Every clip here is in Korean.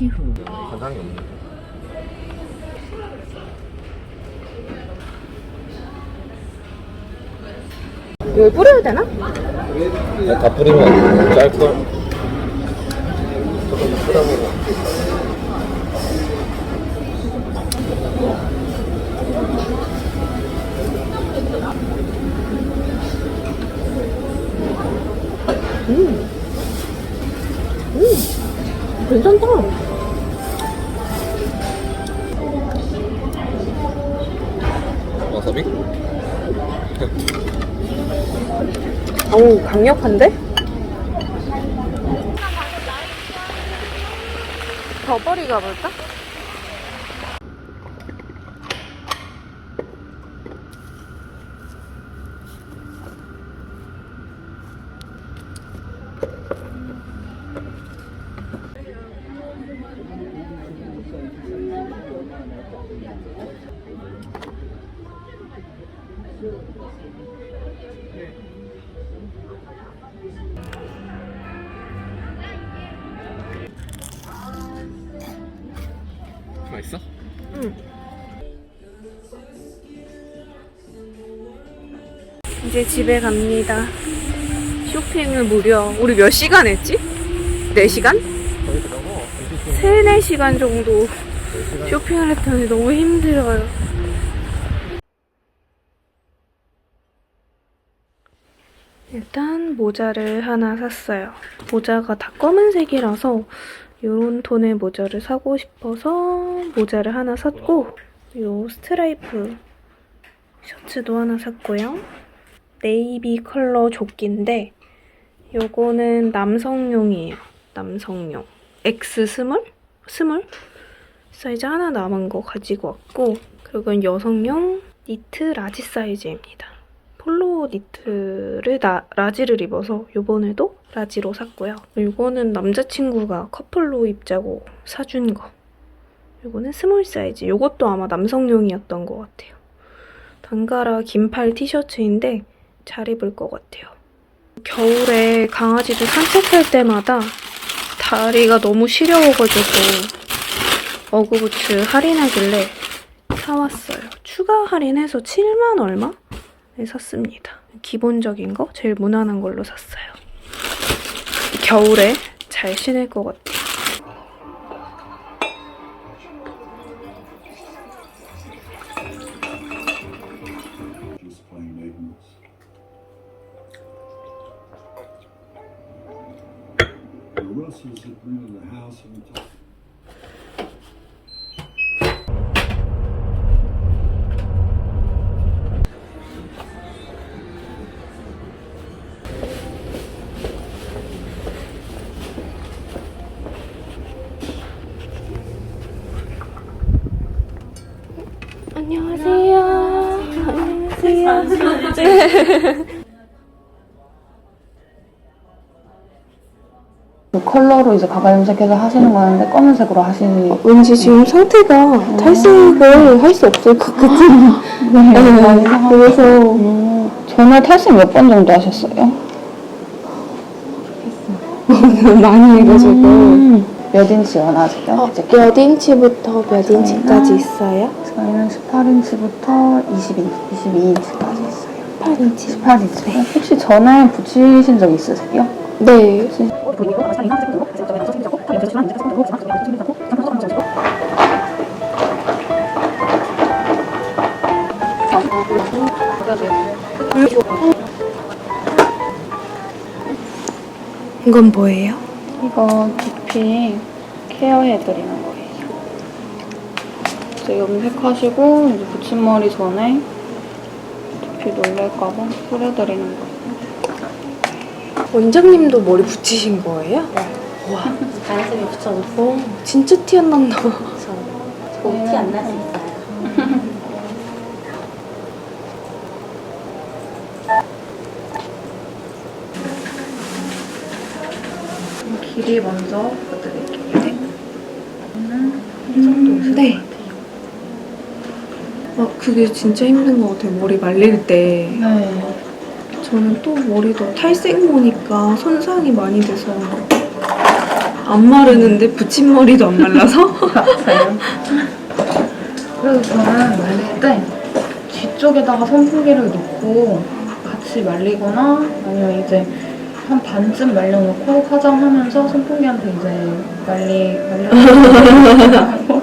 영상이 없네. 왜 뿌려야 되나? 다 뿌리면 짤걸. 조금 뿌려보고. 괜찮다. 어우, 강력한데? 버버리 가볼까? 맛있어? 이제 집에 갑니다. 쇼핑을 무려 우리 몇 시간 했지? 4시간? 거의 그러고 3, 4시간 정도 쇼핑을 했더니 너무 힘들어요. 일단 모자를 하나 샀어요. 모자가 다 검은색이라서 이런 톤의 모자를 사고 싶어서 모자를 하나 샀고 요 스트라이프 셔츠도 하나 샀고요. 네이비 컬러 조끼인데 요거는 남성용이에요. 남성용. X 스몰? 스몰? 사이즈 하나 남은 거 가지고 왔고 그리고 여성용 니트 라지 사이즈입니다. 폴로 니트를 나, 라지를 입어서 요번에도 라지로 샀고요. 요거는 남자친구가 커플로 입자고 사준 거. 요거는 스몰 사이즈. 요것도 아마 남성용이었던 것 같아요. 단가라 긴팔 티셔츠인데 잘 입을 것 같아요. 겨울에 강아지도 산책할 때마다 다리가 너무 시려워가지고 어구부츠 할인하길래 사왔어요. 추가 할인해서 7만 얼마에 샀습니다. 기본적인 거, 제일 무난한 걸로 샀어요. 겨울에 잘 신을 것 같아요. 안녕하세요. 안녕하세요. 그 컬러로 이제 가발 염색해서 하시는 거였는데 검은색으로 하시는 왠지 지금 상태가 탈색을 할 수 없을 것 같은. 네, 그래서 음, 전에 탈색 몇 번 정도 하셨어요? 많이 해가지고. 음, 몇 인치 원하세요? 어, 몇 인치부터 몇 인치까지 있어요? 저희는 18인치부터 20인, 22인치까지 있어요. 8인치. 18인치. 혹시 전에 붙이신 적 있으세요? 네. 이건 뭐예요? 이거 두피 케어해드리는 거예요. 이제 염색하시고 이제 붙임머리 전에 두피 놀랄까봐 뿌려드리는 거예요. 원장님도 머리 붙이신 거예요? 와, 자연스럽게. 어, 진짜 티 안 난다. 티안 나지 있어요. 길이 먼저 보여드릴게요. 네. 아, 그게 진짜 힘든 것 같아요. 머리 말릴 때. 네. 저는 또 머리도 탈색 모니까 손상이 많이 돼서 안 마르는데 붙임머리도 안 말라서? 맞아요. 그래서 저는 말릴 때 뒤쪽에다가 선풍기를 놓고 같이 말리거나 아니면 이제 한 반쯤 말려놓고 화장하면서 선풍기한테 이제 말리 말려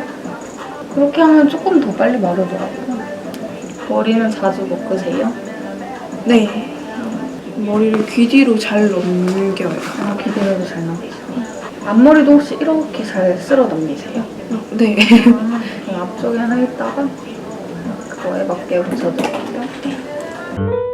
그렇게 하면 조금 더 빨리 마르더라고요. 머리는 자주 묶으세요? 네. 머리를 귀 뒤로 잘 넘겨요. 아, 기대로도 잘 나오시고. 앞머리도 혹시 이렇게 잘 쓸어 넘기세요? 네. 아, 그냥 앞쪽에 하나 있다가 그거에 맞게 붙여드릴게요.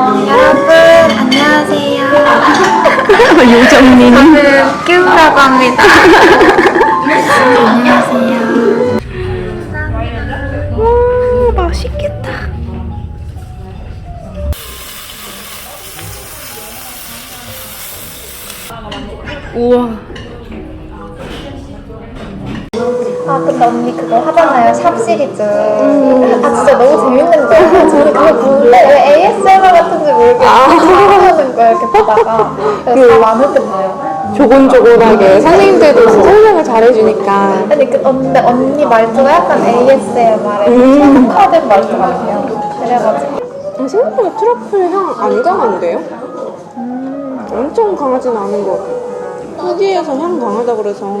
여러분 안녕하세요. 요정님. 저는 끼우라고 합니다. 안녕하세요. 맛있겠다. 우와. 근데 언니 그거 하잖아요. 샵 시리즈. 아 진짜 너무 재밌는데 저는 그거 보는데 왜 ASMR 같은지 모르겠어요. 하는 거야 이렇게 보다가. 그래서 다 많을 때 봐요. 조곤조곤하게 선생님들도 진짜 설명을 잘해주니까. 아니 그 언니 언니 말투가 약간 ASMR에 특화된 말투 같아요. 그래가지고. 생각보다 트러플 향 안 강한데요? 엄청 강하진 않은 것 같아요. 후기에서 향 강하다 그래서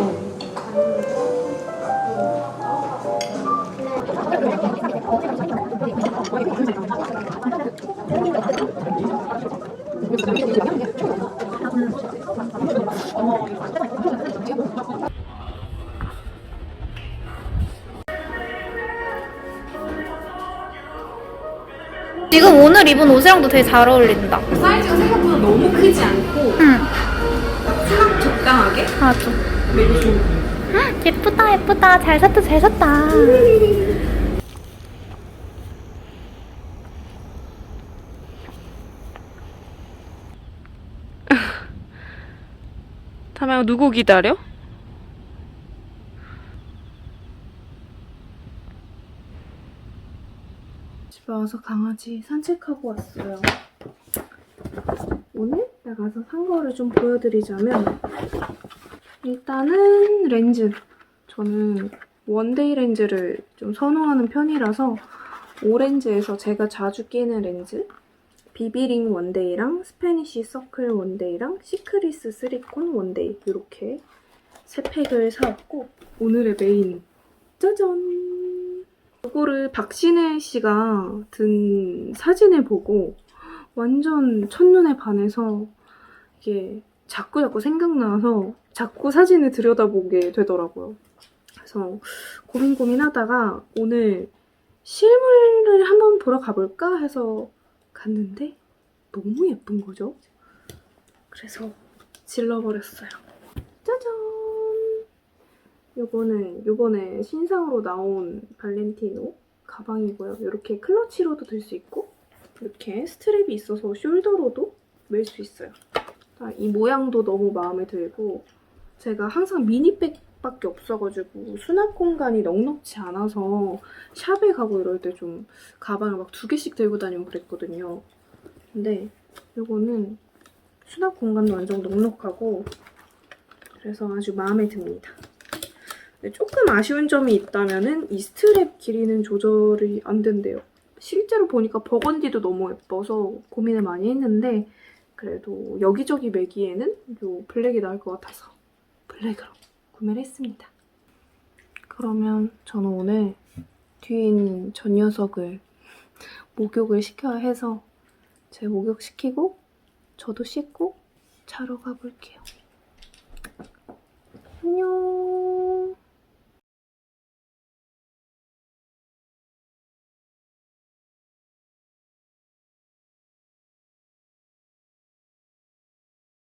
지금 오늘 입은 옷이랑도 되게 잘 어울린다. 사이즈가 생각보다 너무 크지 않고 응. 딱 적당하게 아주. 매우 좋은 헉, 예쁘다, 예쁘다. 잘 샀다, 잘 샀다. 다음에 누구 기다려? 집에 와서 강아지 산책하고 왔어요. 오늘 나가서 산 거를 좀 보여드리자면 일단은 렌즈. 저는 원데이 렌즈를 좀 선호하는 편이라서 오렌즈에서 제가 자주 끼는 렌즈 비비링 원데이랑 스페니쉬 서클 원데이랑 시크리스 쓰리콘 원데이 이렇게 세 팩을 사왔고 오늘의 메인 짜잔 이거를 박신혜 씨가 든 사진을 보고 완전 첫눈에 반해서 이게 자꾸 자꾸 생각나서 자꾸 사진을 들여다보게 되더라고요. 그래서 고민 고민하다가 오늘 실물을 한번 보러 가볼까 해서 갔는데 너무 예쁜 거죠. 그래서 질러버렸어요. 짜잔! 요거는 요번에 신상으로 나온 발렌티노 가방이고요. 이렇게 클러치로도 들 수 있고 이렇게 스트랩이 있어서 숄더로도 멜 수 있어요. 아, 이 모양도 너무 마음에 들고 제가 항상 미니백 밖에 없어가지고 수납 공간이 넉넉지 않아서 샵에 가고 이럴 때 좀 가방을 막 두 개씩 들고 다니고 그랬거든요. 근데 이거는 수납 공간도 완전 넉넉하고 그래서 아주 마음에 듭니다. 조금 아쉬운 점이 있다면은 이 스트랩 길이는 조절이 안 된대요. 실제로 보니까 버건디도 너무 예뻐서 고민을 많이 했는데 그래도 여기저기 매기에는 요 블랙이 나을 것 같아서 블랙으로 구매를 했습니다. 그러면 저는 오늘 뒤에 있는 저 녀석을 목욕을 시켜야 해서 제 목욕 시키고 저도 씻고 자러 가볼게요. 안녕.